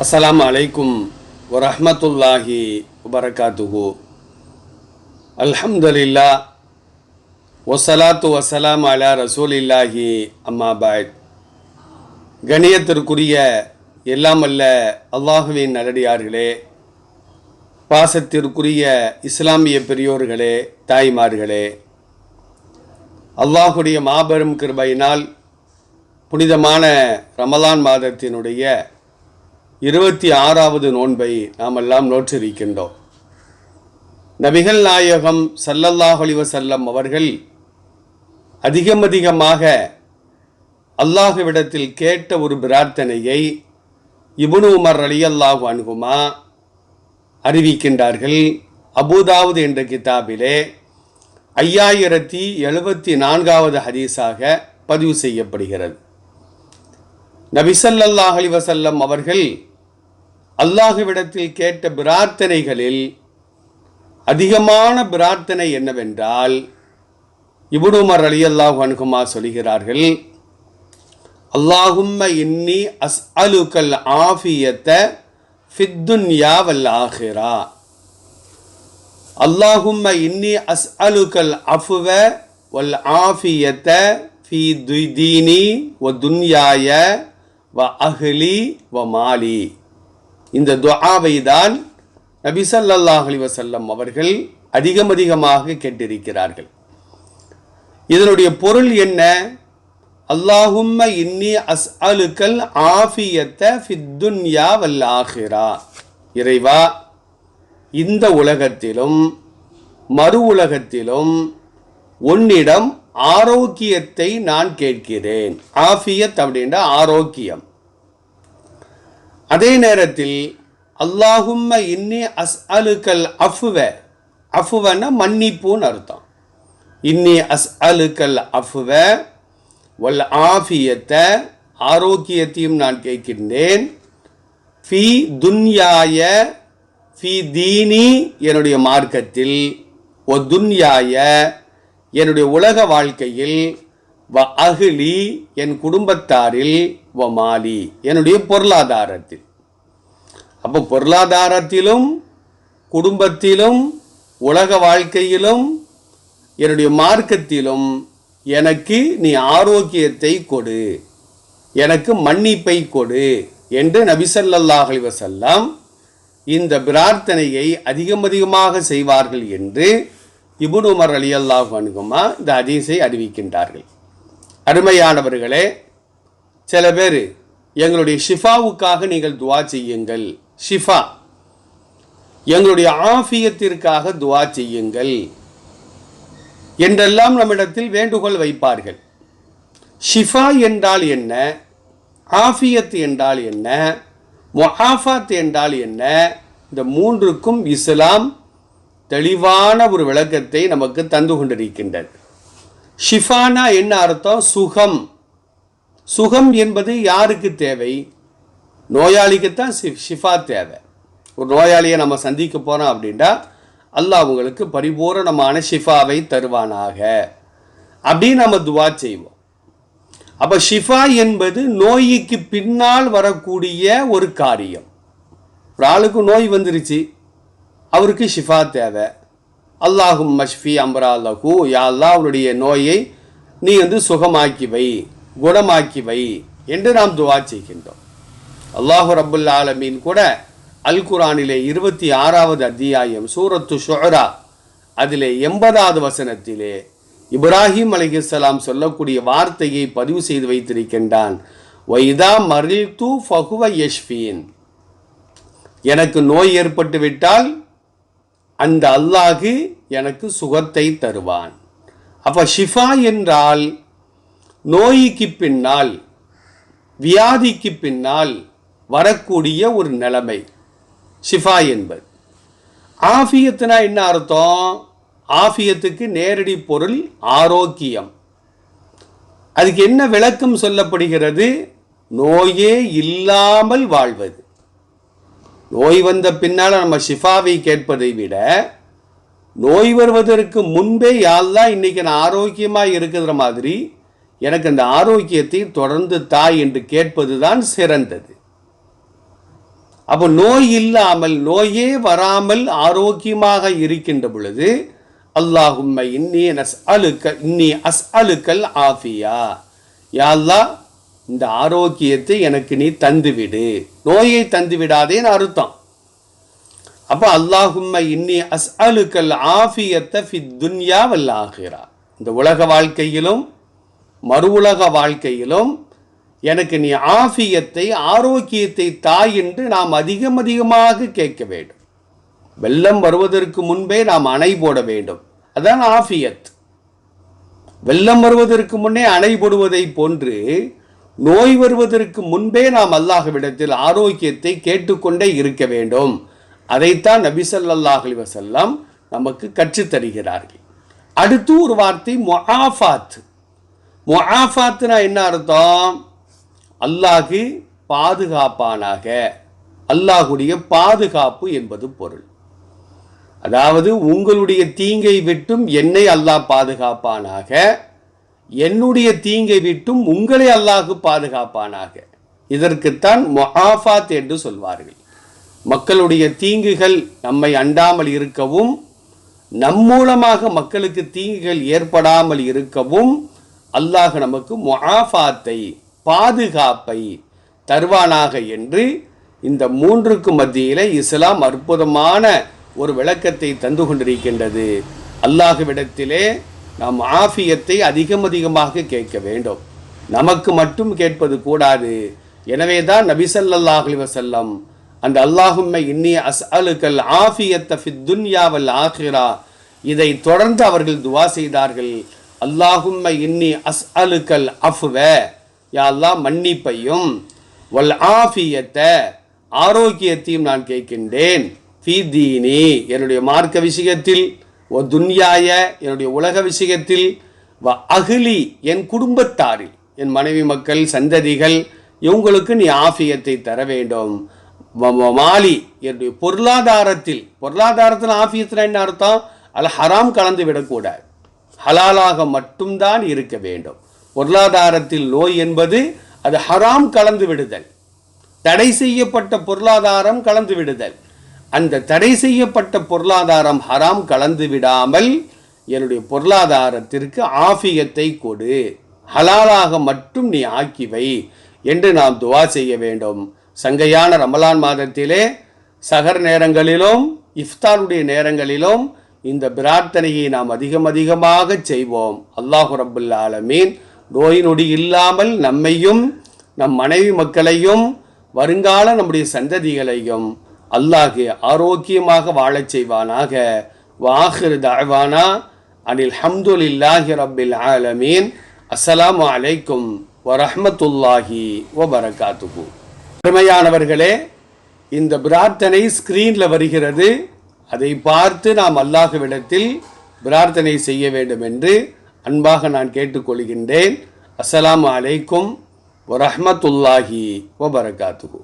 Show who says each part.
Speaker 1: அஸ்லாம் அலைக்கும் வரமத்துல்லாஹி வபரகாத்துஹு அல்ஹம்துலில்லா ஒசலாத்து வசலாம் அலா ரசூலில்லாஹி அம்மா பாய் கணியத்திற்குரிய எல்லாம் அல்ல அல்லாஹுவின் நல்லடியார்களே பாசத்திற்குரிய இஸ்லாமிய பெரியோர்களே தாய்மார்களே. அல்லாஹுடைய மாபெரும் கிருபையினால் புனிதமான ரமலான் மாதத்தினுடைய இருபத்தி ஆறாவது நோன்பை நாம் எல்லாம் நோற்றிருக்கின்றோம். நபிகள் நாயகம் சல்லல்லாஹ் செல்லம் அவர்கள் அதிகம் அதிகமாக அல்லாஹுவிடத்தில் கேட்ட ஒரு பிரார்த்தனையை இபுனு உமர் ரலியல்லாஹு அனுகுமா அறிவிக்கின்றார்கள். அபுதாவது என்ற கிதாபிலே ஐயாயிரத்தி எழுபத்தி நான்காவது ஹதீஸாக பதிவு செய்யப்படுகிறது. நபிசல்லாஹ் அலிவசல்லம் அவர்கள் அல்லாஹுவிடத்தில் கேட்ட பிரார்த்தனைகளில் அதிகமான பிரார்த்தனை என்னவென்றால் இபுடுமர் அலி அல்லாஹ் அனுகுமா சொல்கிறார்கள் அல்லாஹும்ம இன்னி அஸ் அலுக்கல் ஆஃபியத்த ஃபித்துன்யா வல் ஆஹிரா. அல்லாஹும்ம இன்னி அஸ் அலுக்கல் அஃபுவ வல் ஆஃபியத்த ஃபி துதீனி ஒ துன்யாய வ அஹ்லி வ மாலி. இந்த துஆவை தான் நபி ஸல்லல்லாஹு அலைஹி அவர்கள் அதிகம் அதிகமாக கேட்டிருக்கிறார்கள். இதனுடைய பொருள் என்ன? அல்லாஹும்ம இன்னி அஸ் அலுக்கல் ஆஃபியத்த ஃபித்துன்யா வல் ஆஹிரா. இறைவா இந்த உலகத்திலும் மறு உலகத்திலும் உன்னிடம் ஆரோக்கியத்தை நான் கேட்கிறேன். ஆஃபியத் அப்படின்ற ஆரோக்கியம். அதே நேரத்தில் அல்லாஹும்ம இன்னி அஸ் அலுக்கல் அஃபுவ. அஃபுவன மன்னிப்புன்னு அர்த்தம். இன்னி அஸ் அலுக்கல் அஃபுவ வல் ஆஃபியத்தை. ஆரோக்கியத்தையும் நான் கேட்கின்றேன். ஃபி துன்யாய ஃபி தீனி என்னுடைய மார்க்கத்தில் ஒ துன்யாய என்னுடைய உலக வாழ்க்கையில் வ அகிலி என் குடும்பத்தாரில் வ மாலி என்னுடைய பொருளாதாரத்தில். அப்போ பொருளாதாரத்திலும் குடும்பத்திலும் உலக வாழ்க்கையிலும் என்னுடைய மார்க்கத்திலும் எனக்கு நீ ஆரோக்கியத்தை கொடு எனக்கு மன்னிப்பை கொடு என்று நபிசல்லாஹ் வசல்லாம் இந்த பிரார்த்தனையை அதிகம் அதிகமாக செய்வார்கள் என்று இபுன் உமர் அலி அல்லாஹ் அணுகுமா இந்த ஹதீஸை அறிவிக்கின்றார்கள். அருமையானவர்களே சில பேர் எங்களுடைய ஷிஃபாவுக்காக நீங்கள் துவா செய்யுங்கள். ஷிஃபா. எங்களுடைய ஆஃபியத்திற்காக துவா செய்யுங்கள். என்றெல்லாம் நம்மிடத்தில் வேண்டுகோள் வைப்பார்கள். ஷிஃபா என்றால் என்ன? ஆஃபியத் என்றால் என்ன? மொஹாஃபாத் என்றால் என்ன? இந்த மூன்றுக்கும் இஸ்லாம் தெளிவான ஒரு விளக்கத்தை நமக்கு தந்து கொண்டிருக்கின்றது. ஷிஃபானா என்ன அர்த்தம்? சுகம். சுகம் என்பது யாருக்கு தேவை? நோயாளிக்குத்தான் ஷிஃபா தேவை. ஒரு நோயாளியை நம்ம சந்திக்க போகிறோம் அப்படின்னா அல்லாஹ் அவங்களுக்கு பரிபூரணமான ஷிஃபாவை தருவானாக. அப்படின்னு நம்ம துவா செய்வோம். அப்போ ஷிஃபா என்பது நோய்க்கு பின்னால் வரக்கூடிய ஒரு காரியம். ஒரு ஆளுக்கு நோய் வந்துருச்சு. அவருக்கு ஷிஃபா தேவை. அல்லாஹும் மஷ்ஃபி அம்ரா லஹு. யா அல்லாஹ் அவருடைய நோயை நீ வந்து சுகமாக்கி வை குணமாக்கி வை என்று நாம் துவா செய்கின்றோம். அல்லாஹு ரபுல் ஆலமீன் கூட அல் குரானிலே இருபத்தி ஆறாவது அத்தியாயம் சூரத்து ஷொஹரா அதிலே எண்பதாவது வசனத்திலே இப்ராஹிம் அலிகலாம் சொல்லக்கூடிய வார்த்தையை பதிவு செய்து வைத்திருக்கின்றான். வைதா மரில் தூ ஃபகுவ யஷ்ஃபீன். எனக்கு நோய் ஏற்பட்டு விட்டால் அந்த அல்லாஹு எனக்கு சுகத்தை தருவான். அப்போ ஷிஃபா என்றால் நோய்க்கு பின்னால் வியாதிக்கு பின்னால் வரக்கூடிய ஒரு நிலைமை. ஷிஃபா என்பது. ஆஃபியத்துனா என்ன அர்த்தம்? ஆஃபியத்துக்கு நேரடி பொருள் ஆரோக்கியம். அதுக்கு என்ன விளக்கம் சொல்லப்படுகிறது? நோயே இல்லாமல் வாழ்வது. நோய் வந்த பின்னால் நம்ம ஷிஃபாவை கேட்பதை விட நோய் வருவதற்கு முன்பே யாழ்தான் இன்றைக்கி நான் ஆரோக்கியமாக இருக்கிற மாதிரி எனக்கு அந்த ஆரோக்கியத்தை தொடர்ந்து தாய் என்று கேட்பதுதான் சிறந்தது. அப்போ நோய் இல்லாமல் நோயே வராமல் ஆரோக்கியமாக இருக்கின்ற பொழுது அல்லாஹும்ம இன்னி நஸ் அலுக்க இன்னி அஸ் அலுக்கல் ஆஃபியா. யாழ்லா இந்த ஆரோக்கியத்தை எனக்கு நீ தந்துவிடு. நோயை தந்து விடாதேன்னு அர்த்தம். அப்போ அல்லாஹும்ம இன்னி அஸ் அலுக்கல் ஆஃபியத்தை ஃபி துன்யா வல் இந்த உலக வாழ்க்கையிலும் மறு உலக வாழ்க்கையிலும் எனக்கு நீ ஆஃபியத்தை ஆரோக்கியத்தை தாய் என்று நாம் அதிகம் அதிகமாக கேட்க வேண்டும். வெள்ளம் வருவதற்கு முன்பே நாம் அணை போட வேண்டும். அதான் ஆஃபியத். வெள்ளம் வருவதற்கு முன்னே அணை போடுவதை போன்று நோய் வருவதற்கு முன்பே நாம் அல்லாஹ்விடத்தில் ஆரோக்கியத்தை கேட்டுக்கொண்டே இருக்க வேண்டும். அதைத்தான் நபி வசல்லாம் நமக்கு கற்றுத் தருகிறார்கள். அடுத்து ஒரு வார்த்தை முஆஃபாத். முஆஃபாத்னா என்ன அர்த்தம்? அல்லாஹு பாதுகாப்பானாக. அல்லாஹுடைய பாதுகாப்பு என்பது பொருள். அதாவது உங்களுடைய தீங்கை விட்டும் என்னை அல்லாஹ் பாதுகாப்பானாக. என்னுடைய தீங்கை விட்டும் உங்களை அல்லாஹு பாதுகாப்பானாக. இதற்குத்தான் மொஹாஃபாத் என்று சொல்வார்கள். மக்களுடைய தீங்குகள் நம்மை அண்டாமல் இருக்கவும் நம் மூலமாக மக்களுக்கு தீங்குகள் ஏற்படாமல் இருக்கவும் அல்லாஹ் நமக்கு மொஹாஃபாத்தை பாதுகாப்பை தருவானாக என்று இந்த மூன்றுக்கு மத்தியில் இஸ்லாம் அற்புதமான ஒரு விளக்கத்தை தந்து கொண்டிருக்கின்றது. அல்லாஹுவிடத்திலே நாம் ஆஃபியத்தை அதிகம் அதிகமாக கேட்க வேண்டும். நமக்கு மட்டும் கேட்பது கூடாது. எனவே தான் நபிசல்லாஹலி வசல்லம் அந்த அல்லாஹும்மை இன்னி அஸ் அலுக்கல் ஆஃபியத்த ஃபித்துன்யாவல் ஆஹிரா இதை தொடர்ந்து அவர்கள் துவா செய்தார்கள். அல்லாஹும்மை இன்னி அஸ் அலுக்கல் அஃப்வ. யா மன்னிப்பையும் வல் ஆஃபியத்தை ஆரோக்கியத்தையும் நான் கேட்கின்றேன். ஃபி தீனி. என்னுடைய மார்க்க விஷயத்தில் ஓ துன்யாய என்னுடைய உலக விஷயத்தில் வ அகிலி என் குடும்பத்தாரில் என் மனைவி மக்கள் சந்ததிகள் இவங்களுக்கு நீ ஆஃபியத்தை தர வேண்டும். மாலி என்னுடைய பொருளாதாரத்தில் பொருளாதாரத்தில் ஆஃபியத்தில் என்ன அர்த்தம்? அதில் ஹராம் கலந்து விடக்கூடாது. ஹலாலாக மட்டும்தான் இருக்க வேண்டும். பொருளாதாரத்தில் நோய் என்பது அது ஹராம் கலந்து விடுதல். தடை செய்யப்பட்ட பொருளாதாரம் கலந்து விடுதல். அந்த தடை செய்யப்பட்ட பொருளாதாரம் ஹராம் கலந்து விடாமல் என்னுடைய பொருளாதாரத்திற்கு ஆஃபியத்தை கொடு. ஹலாலாக மட்டும் நீ ஆக்கி வை என்று நாம் துவா செய்ய வேண்டும். சங்கையான ரமலான் மாதத்திலே சகர் நேரங்களிலும் இஃப்தாருடைய நேரங்களிலும் இந்த பிரார்த்தனையை நாம் அதிகம் அதிகமாக செய்வோம். அல்லாஹு ரப்புல் ஆலமீன் நோய் நொடி இல்லாமல் நம்மையும் நம் மனைவி மக்களையும் வருங்கால நம்முடைய சந்ததிகளையும் அல்லாஹு ஆரோக்கியமாக வாழச் செய்வானாக. வாஹிர் தாழ்வானா அனில் ஹம்துலில்லாஹி ரப்பில் ஆலமீன். அஸ்ஸலாமு அலைக்கும் வரஹமத்துல்லாஹி வபரகாத்துஹு. அருமையானவர்களே இந்த பிரார்த்தனை ஸ்க்ரீனில் வருகிறது. அதை பார்த்து நாம் அல்லாஹுவிடத்தில் பிரார்த்தனை செய்ய வேண்டும் என்று அன்பாக நான் கேட்டுக்கொள்கின்றேன். அஸ்ஸலாமு அலைக்கும் வரஹமத்துல்லாஹி வபரகாத்துஹு.